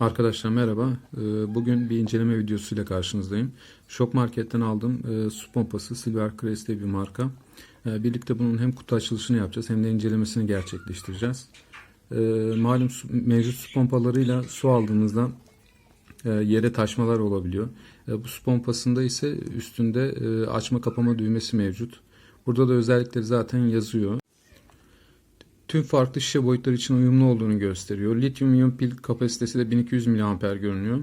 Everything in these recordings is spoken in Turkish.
Arkadaşlar merhaba. Ee, Bugün bir inceleme videosuyla karşınızdayım. Şok Market'ten aldığım e, su pompası Silver Crest diye bir marka. Ee, Birlikte bunun hem kutu açılışını yapacağız hem de incelemesini gerçekleştireceğiz. Ee, Malum mevcut su pompalarıyla su aldığınızda e, yere taşmalar olabiliyor. E, Bu su pompasında ise üstünde açma kapama düğmesi mevcut. Burada da özellikleri zaten yazıyor. Tüm farklı şişe boyutları için uyumlu olduğunu gösteriyor. Lityum iyon pil kapasitesi de 1200 mAh görünüyor.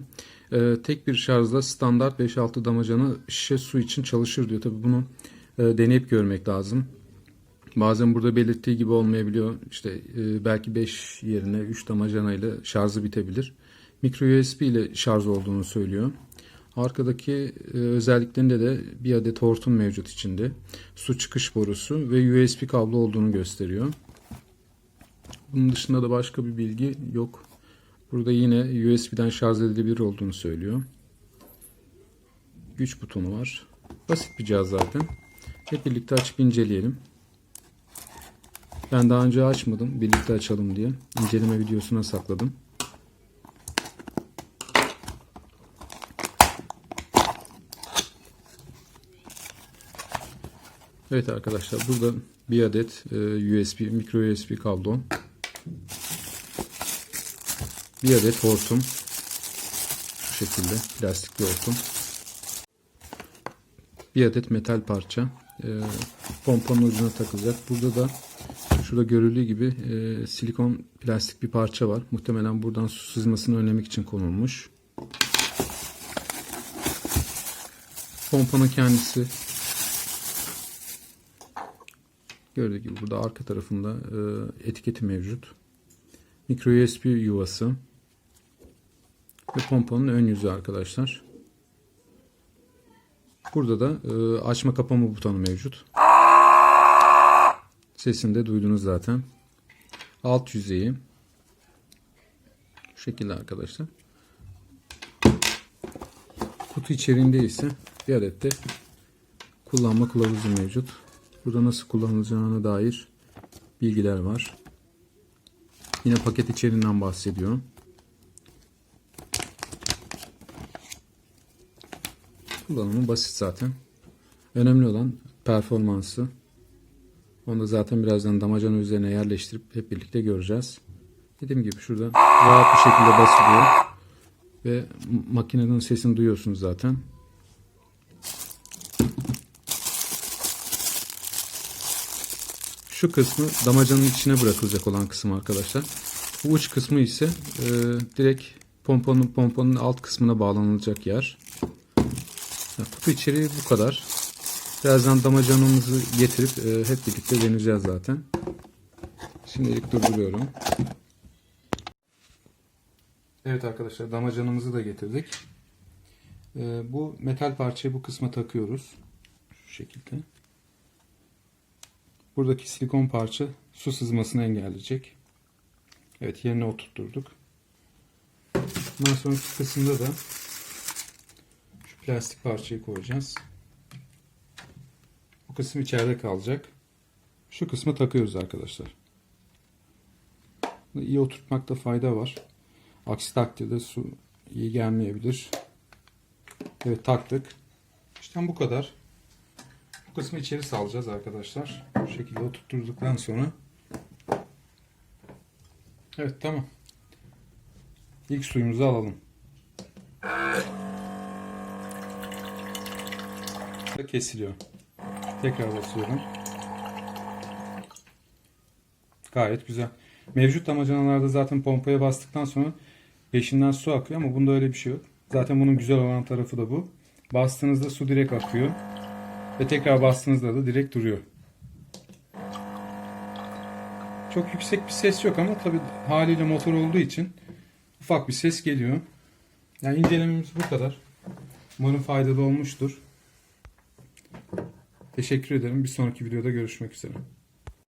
Ee, tek bir şarjla standart 5-6 damacana şişe su için çalışır diyor. Tabi bunu e, deneyip görmek lazım. Bazen burada belirttiği gibi olmayabiliyor. İşte e, belki 5 yerine 3 damacana ile şarjı bitebilir. Micro USB ile şarj olduğunu söylüyor. Arkadaki e, özelliklerinde de bir adet hortum mevcut içinde. Su çıkış borusu ve USB kablo olduğunu gösteriyor. Bunun dışında da başka bir bilgi yok. Burada yine USB'den şarj edilebilir olduğunu söylüyor. Güç butonu var. Basit bir cihaz zaten. Hep birlikte açıp inceleyelim. Ben daha önce açmadım. Birlikte açalım diye. İnceleme videosuna sakladım. Evet arkadaşlar burada bir adet e, USB, micro USB kablo. Bir adet hortum. Şu şekilde plastik bir hortum. Bir adet metal parça. E, pompanın ucuna takılacak. Burada da şurada görüldüğü gibi e, silikon plastik bir parça var. Muhtemelen buradan su sızmasını önlemek için konulmuş. Pompanın kendisi Gördüğü gibi burada arka tarafında e, etiketi mevcut. Micro USB yuvası ve pompanın ön yüzü arkadaşlar. Burada da e, açma kapama butonu mevcut. Sesini de duydunuz zaten. Alt yüzeyi bu şekilde arkadaşlar. Kutu içeriğinde ise bir adet de kullanma kılavuzu mevcut. Burada nasıl kullanılacağına dair bilgiler var. Yine paket içeriğinden bahsediyor. Kullanımı basit zaten. Önemli olan performansı. Onu da zaten birazdan damacana üzerine yerleştirip hep birlikte göreceğiz. Dediğim gibi şurada rahat bir şekilde basılıyor. Ve makinenin sesini duyuyorsunuz zaten. Şu kısmı damacanın içine bırakılacak olan kısım arkadaşlar. Bu uç kısmı ise e, direkt pompanın pompanın alt kısmına bağlanılacak yer. Ya, kutu içeriği bu kadar. Birazdan damacanamızı getirip e, hep birlikte deneyeceğiz zaten. Şimdilik durduruyorum. Evet arkadaşlar damacanamızı da getirdik. E, bu metal parçayı bu kısma takıyoruz. Şu şekilde. Buradaki silikon parça su sızmasını engelleyecek. Evet yerine oturtturduk. Bundan sonraki kısımda da şu plastik parçayı koyacağız. Bu kısım içeride kalacak. Şu kısmı takıyoruz arkadaşlar. İyi oturtmakta fayda var. Aksi takdirde su iyi gelmeyebilir. Evet taktık. İşte bu kadar. Bu kısmı içeri salacağız arkadaşlar. Bu şekilde oturtturduktan sonra. Evet tamam. İlk suyumuzu alalım. Kesiliyor. Tekrar basıyorum. Gayet güzel. Mevcut damacanalarda zaten pompaya bastıktan sonra peşinden su akıyor ama bunda öyle bir şey yok. Zaten bunun güzel olan tarafı da bu. Bastığınızda su direkt akıyor. Ve tekrar bastığınızda da direkt duruyor. Çok yüksek bir ses yok ama tabi haliyle motor olduğu için ufak bir ses geliyor. Yani incelememiz bu kadar. Umarım faydalı olmuştur. Teşekkür ederim. Bir sonraki videoda görüşmek üzere.